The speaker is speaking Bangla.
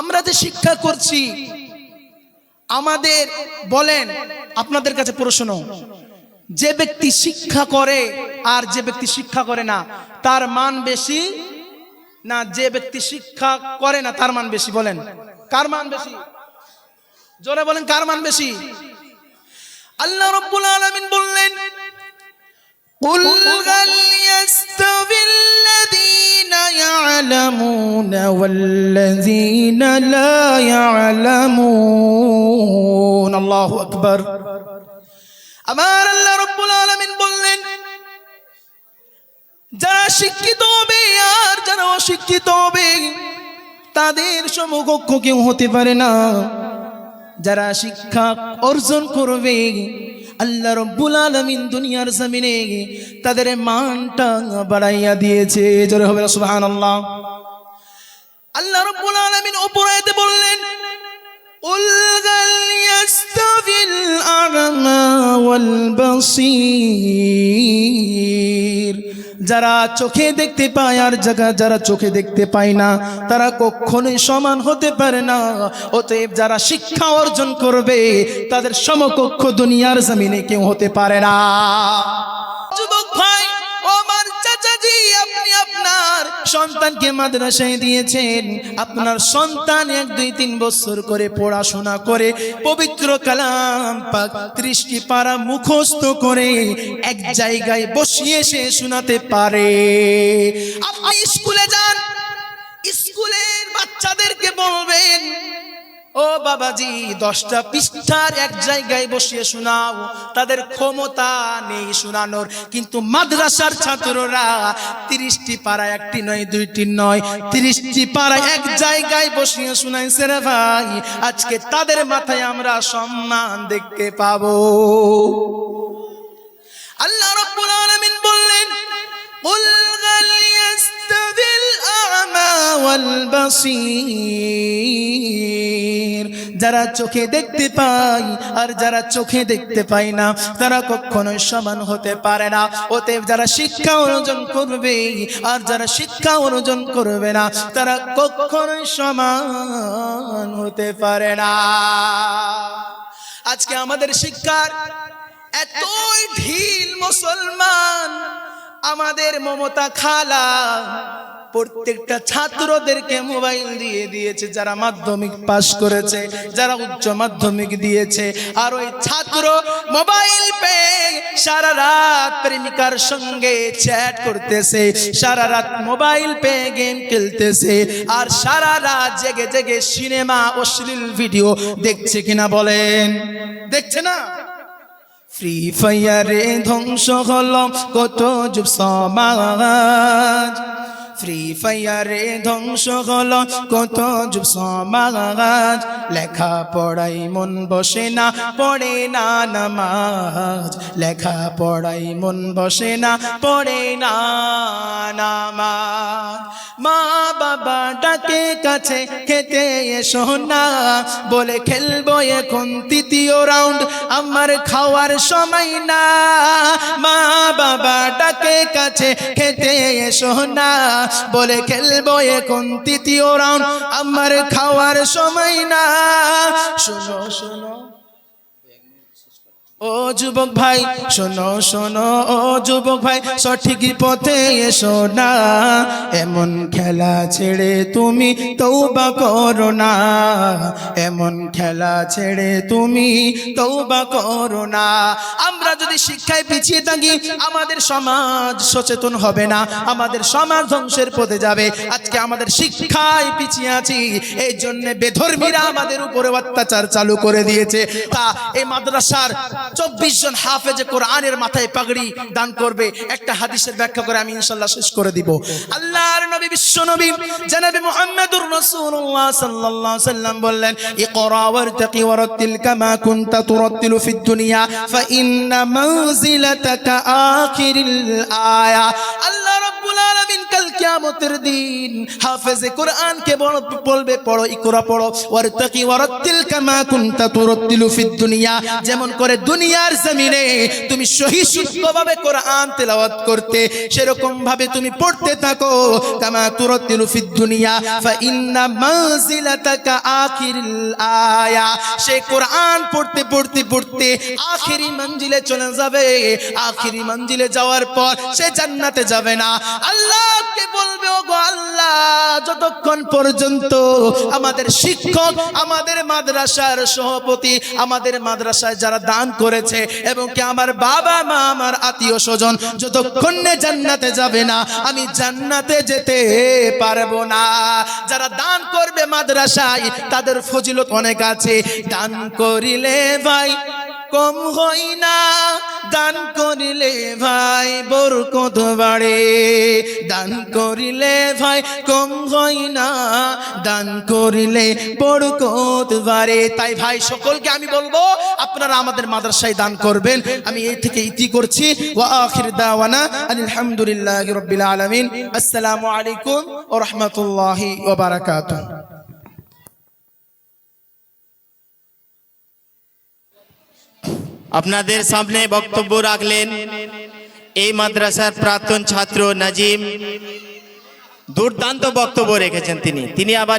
আমরা যে শিক্ষা করছি, আমাদের বলেন, আপনাদের কাছে প্রশ্ন যে ব্যক্তি শিক্ষা করে আর যে ব্যক্তি শিক্ষা করে না, তার মান বেশি না যে ব্যক্তি শিক্ষা করে না, তার মান বেশি বলেন। কার মান বেশি? জোরে বলেন, কার মান বেশি? আল্লাহ রব্বুল আলামিন বললেন يعلمون والذين لا يعلمون الله أكبر আমার আল্লাহ রব্বুল আলামিন বললেন যারা শিক্ষিত হবে আর যারা অশিক্ষিত হবে তাদের সমকক্ষ কেউ হতে পারে না যারা শিক্ষা অর্জন করবে আল্লাহ রব্বুল আলামিন দুনিয়ার জমিনে তাদের মানটা বাড়াইয়া দিয়েছে জোরে হবে সুবহানাল্লাহ আল্লাহ রব্বুল আলামিন অপরাধে বললেন قل هل يستوي الأعمى والبصير যারা চোখে দেখতে পায় আর জায়গা যারা চোখে দেখতে পায় না, তারা কখনোই সমান হতে পারে না। অতএব যারা শিক্ষা অর্জন করবে, তাদের সমকক্ষ দুনিয়ার জমিনে কেউ হতে পারে না। যুবক ভাই সন্তানকে মাদ্রাসায় দিয়েছেন। আপনার সন্তান এক, দুই, তিন বছর করে পড়াশোনা করে, পবিত্র কালাম পাক ত্রিশটি পারা মুখস্থ করে এক জায়গায় বসিয়ে সে শোনাতে পারে। আপনি স্কুলে যান, স্কুলের বাচ্চাদেরকে বলবেন ও বাবাজি দশটা পৃষ্ঠার এক জায়গায় বসিয়ে শোনাও তাদের ক্ষমতা নেই শোনানোর কিন্তু মাদ্রাসার ছাত্ররা তিরিশটি পাড়া একটি নয় দুইটি নয় তিরিশটি পাড়া এক জায়গায় বসিয়ে শোনাইছে রে ভাই আজকে তাদের মাথায় আমরা সম্মান দেখতে পাবো আল্লাহ রাব্বুল আলামিন বললেন قل هل يستوي الأعمى والبصير যারা চোখে দেখতে পায় আর যারা চোখে দেখতে পায় না, তারা কখনোই সমান হতে পারে না। অতএব যারা শিক্ষা অর্জন করবে আর যারা শিক্ষা অর্জন করবে না, তারা কখনোই সমান হতে পারে না। আজকে আমাদের শিক্ষার এতই ঢিল মুসলমান, আমাদের মমতা খালা প্রত্যেকটা ছাত্রদেরকে মোবাইল দিয়ে দিয়েছে, যারা মাধ্যমিক পাশ করেছে, যারা উচ্চ মাধ্যমিক দিয়েছে। আর ওই ছাত্র মোবাইল পেয়ে সারা রাত প্রেমিকার সঙ্গে চ্যাট করতেছে, সারা রাত মোবাইল পেয়ে গেম খেলতেছে, আর সারা রাত জেগে জেগে সিনেমা অশ্লীল ভিডিও দেখছে কিনা বলেন। দেখছে না? ফ্রি ফায়ারে ধ্বংস হলো কত যুব সমাজ। ফ্রি ফায়ারে ধ্বংস হলো। কত যুব সমাজ লেখা পড়াই মন বসে না, পড়ে না নামাজ। লেখা পড়াই মন বসে না, পড়ে না নামাজ। মা বাবা ডাকে কাছে, খেতে এসো না। বলে, খেলব এখন তৃতীয় রাউন্ড, আমার খাওয়ার সময় না। মা বাবা ডাকে কাছে, খেতে এসো না। বলে খেলব এখন তৃতীয় রাউন্ড আমার খাওয়ার সময় না। শোনো শোনো। ও যুবক ভাই, শোনো শোনো। ও যুবক ভাই, সঠিক পথে এসো না। এমন খেলা ছেড়ে তুমি তৌবা করো না। এমন খেলা ছেড়ে তুমি তৌবা করো না। আমরা যদি শিক্ষায় পিছিয়ে থাকি, আমাদের সমাজ সচেতন হবে না, আমাদের সমাজ ধ্বংসের পথে যাবে। আজকে আমাদের শিক্ষায় পিছিয়ে আছি, এই জন্য বেধর্মীরা আমাদের উপরে অত্যাচার চালু করে দিয়েছে। তা এই মাদ্রাসার চব্বিশ জন হাফেজে কোরআনের মাথায় পাগড়ি দান করবে। একটা হাদিসের ব্যাখ্যা করে আমি ইনশাল্লাহ শেষ করে দিব। আল্লাহর নবী, বিশ্ব নবী, জানাবি মুহাম্মদুর রাসূলুল্লাহ সাল্লাল্লাহু আলাইহি সাল্লাম বললেন, ইকরা ওয়ারতাকি ওয়ারাতিল কামা কুনতা তুরাতিলু ফিদ দুনিয়া, ফা ইন্না মানজিলাতাকা আখিরিল আয়া আল্লাহ রাব্বুল আলামিন কাল কিয়ামতের দিন হাফেজে কোরআনকে বল- বলবে, পড়ো, ইকরা পড়ো। ওয়ারতাকি ওয়ারাতিল কামা কুনতা তুরাতিলু ফিদ দুনিয়া। যেমন করে দুনিয়ার জমিনে তুমি সহি শুদ্ধভাবে কোরআন তেলাওয়াত করতে সেরকম ভাবে তুমি পড়তে থাকো। কামা তুরাতিলু ফিদ দুনিয়া, ফা ইন্না মানজিলাতাকা আখিরিল আয়া। সে কোরআন পড়তে পড়তে পড়তে আখিরি মঞ্জিলে চলে যাবে। আখিরি মঞ্জিলে যাওয়ার পর সে জান্নাতে যাবে না। আল্লাহকে বলবে ও গো আল্লাহ, যতক্ষণ পর্যন্ত আমাদের শিক্ষক, আমাদের মাদ্রাসার সভাপতি, আমাদের মাদ্রাসায় যারা দান করেছে এবং কি আমার বাবা, মা, আমার আত্মীয় স্বজন যতক্ষণ জান্নাতে যাবে না, আমি জান্নাতে যেতে পারব না। যারা দান করবে মাদ্রাসায়, তাদের ফজিলত অনেক আছে। দান করিলে ভাই কম হই না, দান করিলে ভাই বরকত বাড়ে। দান করিলে ভাই কম হয় না, দান করিলে বরকত বাড়ে। তাই ভাই, সকলকে আমি বলব, আপনারা আমাদের মাদ্রাসায় দান করবেন। আমি এই থেকে ইতি করছি। ওয়া আখির দাওয়ানা আলহামদুলিল্লাহি রাব্বিল আলামিন। আসসালামু আলাইকুম ওয়া রাহমাতুল্লাহি ওয়া আপনাদের সামনে বক্তব্য রাখলেন এই মাদ্রাসার প্রাক্তন ছাত্র নাজিম। দুর্দান্ত বক্তব্য রেখেছেন তিনি। তিনি আবার